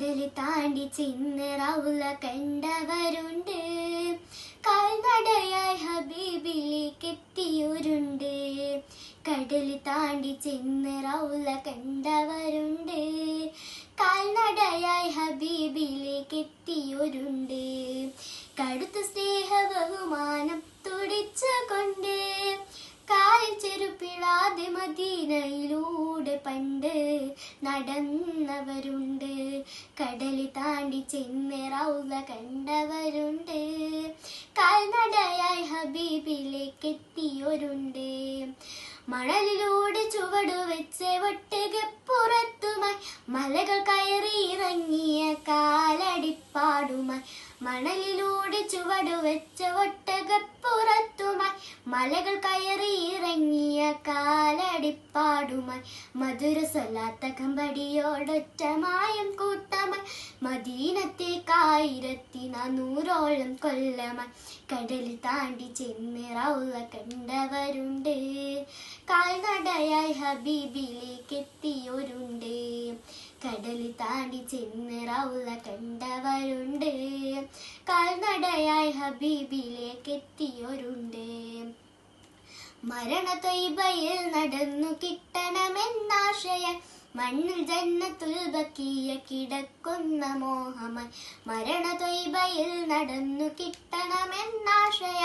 കടൽ താണ്ടി ചെന്ന് റൗല കണ്ടവരുണ്ട്. കാൽനടയായി ഹബീബിലേക്ക് എത്തിയവരുണ്ട് കടൽ താണ്ടി ചെന്ന് റൗല കണ്ടവരുണ്ട്. കാൽനടയായി ഹബീബിലേക്ക് എത്തിയവരുണ്ട് കടുത്ത സ്നേഹ ബഹുമാനം തുടിച്ചുകൊണ്ട് കാലിൽ ചെരുപ്പിടാതെ മദീനയിലൂടെ പണ്ട് നടന്നവരുണ്ട്. കടൽ താണ്ടി ചെന്നേറാവുക കണ്ടവരുണ്ട്. കാൽനടയായി ഹബീബിലേക്ക് എത്തിയവരുണ്ട് മണലിലൂടെ ചുവടു വെച്ച് ഒട്ടകപ്പുറത്തുമായി മലകൾ കയറി ഇറങ്ങിയ കാലടിപ്പാടുമായി. മണലിലൂടെ ചുവടു വെച്ച ഒട്ടകപ്പുറത്തുമായി മലകൾ കയറി ഇറങ്ങിയ കാലടിപ്പാടുമായി. മധുര സല്ലാത്ത കമ്പടിയോടൊറ്റ മായം കൂട്ടമായി. മദീനത്തേക്കായിരത്തി നാനൂറോളം കൊല്ലമായി. കടലിൽ താണ്ടി ചെന്ന് കണ്ടവരുണ്ട്. കാൽനടയായി ഹബീബിലേക്ക് എത്തിയവരുണ്ട് കടലിൽ താണ്ടി ചെന്ന് കണ്ടവരുണ്ട്. കാൽനടയായി ഹബീബിലേക്കെത്തിയോരുണ്ട് മരണ തൊയ്ബയിൽ നടന്നു കിട്ടണമെന്നാശയ മണ്ണിൽ ജന്നത്തുൽ ബക്കിയ കിടക്കുന്ന മോഹമായി മരണ തൊയ്ബയിൽ നടന്നു കിട്ടണമെന്നാശയ.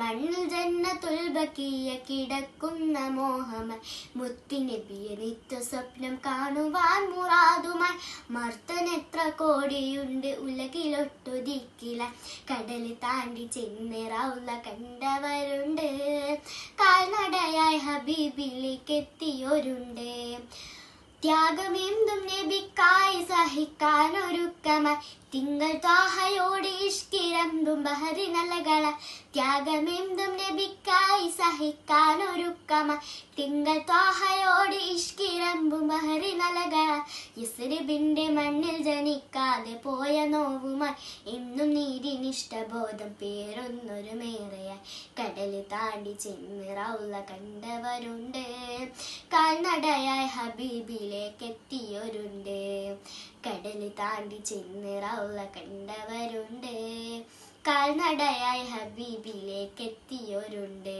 മണ്ണിൽ ജന്നത്തുൽ ബക്കിയ കിടക്കുന്ന മോഹമായി മുത്തിനബിയ നിത്യ സ്വപ്നം കാണുവാൻ മുറാതുമായി മർത്തനെത്ര കോടിയുണ്ട് ഉലകിലൊട്ടുദിക്കില കടൽ താണ്ടി ചെന്നിറാവുന്ന കണ്ടവരുണ്ട്. കാൽനടയായി ഹബീബിലേക്ക് എത്തിയോരുണ്ട്. ത്യാഗമെന്തും നബിക്കായി സഹിക്കാൻ ഒരുക്കമായി. തിങ്കൾ ബഹരി നലകള ത്യാഗമെന്തും നബിക്കായി സഹിക്കാൻ ഒരുക്കമായി തിങ്കൾ താഹയോട് ഇഷ്കിരമ്പും ബഹരി നലകള യസ്രിബിന്റെ മണ്ണിൽ ജനിക്കാതെ പോയ നോവുമായി ഇന്നും നീതിനിഷ്ടബോധം പേരൊന്നൊരു മേറയായി കടൽ താണ്ടി ചെന്നിറവുള്ള കണ്ടവരുണ്ട്. കാൽനടയായി ഹബീബിലേക്ക് എത്തിയവരുണ്ട് കടൽ താണ്ടി ചെന്നിറവുള്ള കണ്ടവരുണ്ട്. കാൽനടയായി ഹബീബിലേക്ക് എത്തിയവരുണ്ട്